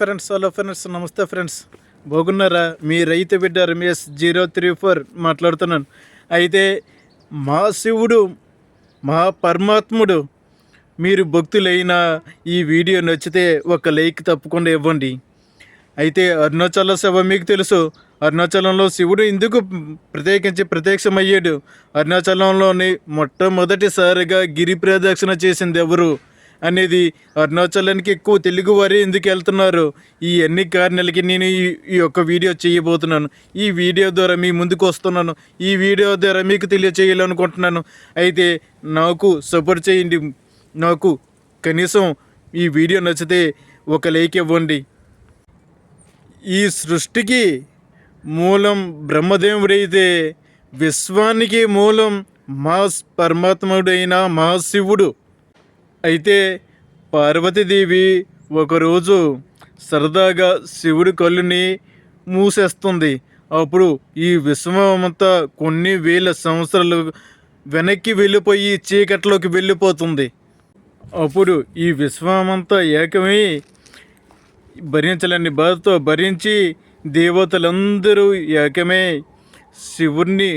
Friends hello friends namaste friends బాగున్నారా? మీ రైతు బిడ్డ రమేష్ జీరో త్రీ ఫోర్ మాట్లాడుతున్నాను. అయితే మా శివుడు మా పరమాత్ముడు మీరు భక్తులైన ఈ వీడియో నచ్చితే ఒక లైక్ తప్పకుండా ఇవ్వండి. అయితే అరుణాచల సభ మీకు తెలుసు. అరుణాచలంలో శివుడు ఎందుకు ప్రత్యేకించి ప్రత్యక్షమయ్యాడు. అరుణాచలంలోని మొట్టమొదటిసారిగా గిరి ప్రదక్షిణ చేసింది ఎవరు? అనేది అరుణాచలానికి ఎక్కువ తెలుగు వారే ఎందుకు వెళ్తున్నారు? ఈ అన్ని కారణాలకి నేను ఈ ఈ యొక్క వీడియో చేయబోతున్నాను. ఈ వీడియో ద్వారా మీ ముందుకు వస్తున్నాను. ఈ వీడియో ద్వారా మీకు తెలియచేయాలనుకుంటున్నాను. అయితే నాకు సపోర్ట్ చేయండి. నాకు కనీసం ఈ వీడియో నచ్చితే ఒక లైక్ ఇవ్వండి. ఈ సృష్టికి మూలం బ్రహ్మదేవుడైతే విశ్వానికి మూలం మా పరమాత్ముడైన మహాశివుడు. అయితే పార్వతీదేవి ఒకరోజు సరదాగా శివుడి కళ్ళుని మూసేస్తుంది. అప్పుడు ఈ విశ్వమంతా కొన్ని వేల సంవత్సరాలు వెనక్కి వెళ్ళిపోయి చీకట్లోకి వెళ్ళిపోతుంది. అప్పుడు ఈ విశ్వమంతా ఏకమై భరించలేని బాధతో భరించి దేవతలందరూ ఏకమై శివుణ్ణి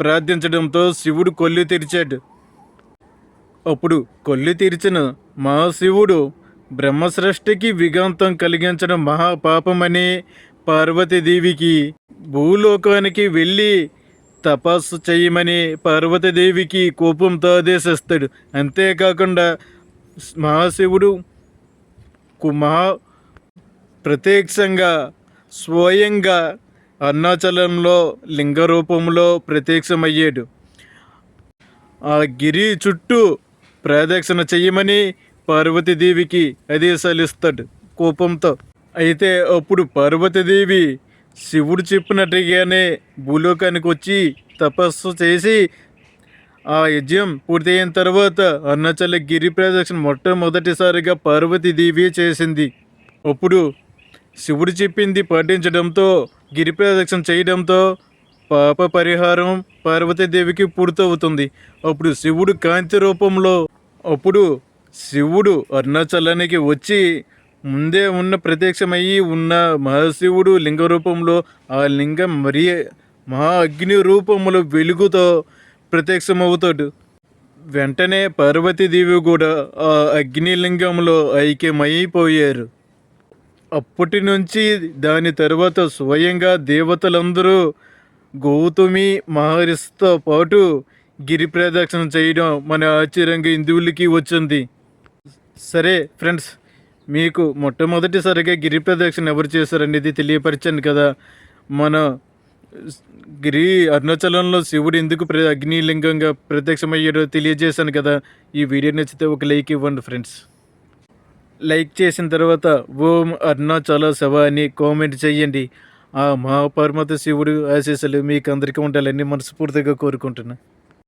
ప్రార్థించడంతో శివుడు కొల్లు తెరిచాడు. అప్పుడు కొల్లి తీర్చిన మహాశివుడు బ్రహ్మసృష్టికి విఘాంతం కలిగించడం మహాపాపమని పార్వతీదేవికి భూలోకానికి వెళ్ళి తపస్సు చేయమని పార్వతీదేవికి కోపంతో ఆదేశిస్తాడు అంతేకాకుండా మహాశివుడు కు- మహా ప్రత్యక్షంగా స్వయంగా అరుణాచలంలో లింగ రూపంలో ప్రత్యక్షమయ్యాడు. ఆ గిరి చుట్టూ ప్రదక్షిణ చెయ్యమని పార్వతీదేవికి ఆదేశాలిస్తాడు కోపంతో. అయితే అప్పుడు పార్వతీదేవి శివుడు చెప్పినట్టుగానే భూలోకానికి వచ్చి తపస్సు చేసి ఆ యజ్ఞం పూర్తయిన తర్వాత అరుణాచల గిరి ప్రదక్షిణ మొట్టమొదటిసారిగా పార్వతీదేవి చేసింది. అప్పుడు శివుడు చెప్పింది పాటించడంతో గిరి ప్రదక్షిణ చేయడంతో పాప పరిహారం పార్వతీదేవికి పూర్తవుతుంది. అప్పుడు శివుడు కాంతి రూపంలో అప్పుడు శివుడు అరుణాచలానికి వచ్చి ముందే ఉన్న ప్రత్యక్షమయ్యి ఉన్న మహాశివుడు లింగ రూపంలో ఆ లింగం మరి మహా అగ్ని రూపంలో వెలుగుతో ప్రత్యక్షమవుతాడు. వెంటనే పార్వతీదేవి కూడా ఆ అగ్నిలింగంలో ఐక్యమైపోయారు. అప్పటి నుంచి దాని తర్వాత స్వయంగా దేవతలందరూ గౌతమి మహర్షితో పాటు గిరి ప్రదక్షిణ చేయడం మన ఆశ్చర్యంగా హిందువులకి వచ్చింది. సరే ఫ్రెండ్స్ మీకు మొట్టమొదటిసారిగా గిరి ప్రదక్షిణ ఎవరు చేశారనేది తెలియపరిచాను కదా. మన గిరి అరుణాచలంలో శివుడు ఎందుకు ప్ర అగ్నిలింగంగా ప్రత్యక్షమయ్యాడో తెలియజేశాను కదా. ఈ వీడియో నచ్చితే ఒక లైక్ ఇవ్వండి ఫ్రెండ్స్. లైక్ చేసిన తర్వాత ఓం అరుణాచల శవ అని కామెంట్ చేయండి. ఆ మహాపరమత శివుడు ఆశీస్సులు మీకు అందరికీ ఉండాలని మనస్ఫూర్తిగా కోరుకుంటున్నాను